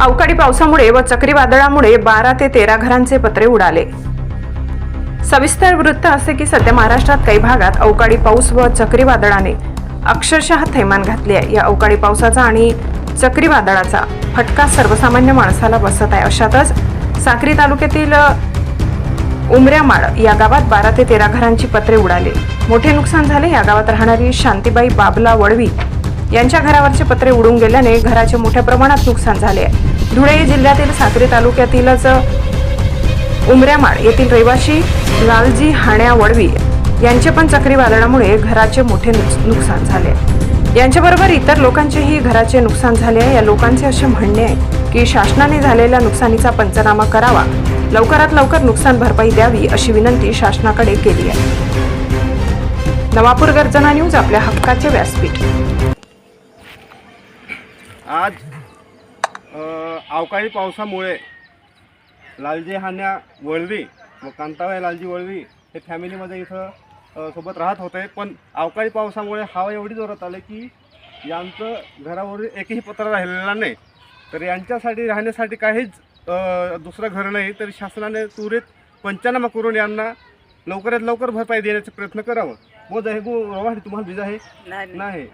अवकाळी पावसामुळे व चक्रीवादळामुळे बारा ते तेरा घरांचे पत्रे उडाले. सविस्तर वृत्त असे की सध्या महाराष्ट्रात काही भागात अवकाळी पाऊस व चक्रीवादळाने अक्षरशः थैमान घातले आहे. या अवकाळी पावसाचा आणि चक्रीवादळाचा फटका सर्वसामान्य माणसाला बसत आहे. अशातच साक्री तालुक्यातील उमऱ्यामाळ या गावात बारा ते तेरा घरांची पत्रे उडाले. मोठे नुकसान झाले. या गावात राहणारी शांतीबाई बाबला वडवी यांच्या घरावरचे पत्रे उडून गेल्याने घराचे मोठ्या प्रमाणात नुकसान झाले. आहे धुळे जिल्ह्यातील साक्री तालुक्यातीलच उमऱ्यामाळ येथील रहिवाशी लालजी हाण्या वडवी यांचे पण चक्रीवादळामुळे घराचे मोठे नुक- नुकसान झाले. यांच्याबरोबर इतर लोकांचेही घराचे नुकसान झाले आहे. या लोकांचे असे म्हणणे आहे की शासनाने झालेल्या नुकसानीचा पंचनामा करावा. लवकरात लवकर नुकसान भरपाई द्यावी अशी विनंती शासनाकडे केली आहे. नवापूर गर्जना न्यूज आपल्या हक्काचे व्यासपीठ. आज अवकाळी पावसामुळे लालजी हान्या वळवी व कांताबाई लालजी वळवी हे फॅमिलीमध्ये इथं सोबत राहत होते. पण अवकाळी पावसामुळे हवा एवढी जोरात आली की यांचं घरावरील एकही पत्र राहिलेला नाही. तर यांच्यासाठी राहण्यासाठी काहीच दुसरं घर नाही. तरी शासनाने त्वरित पंचनामा करून यांना लवकरात लवकर भरपाई देण्याचा प्रयत्न करावा. व हे गो तुम्हाला बीज आहे? नाही. नाही.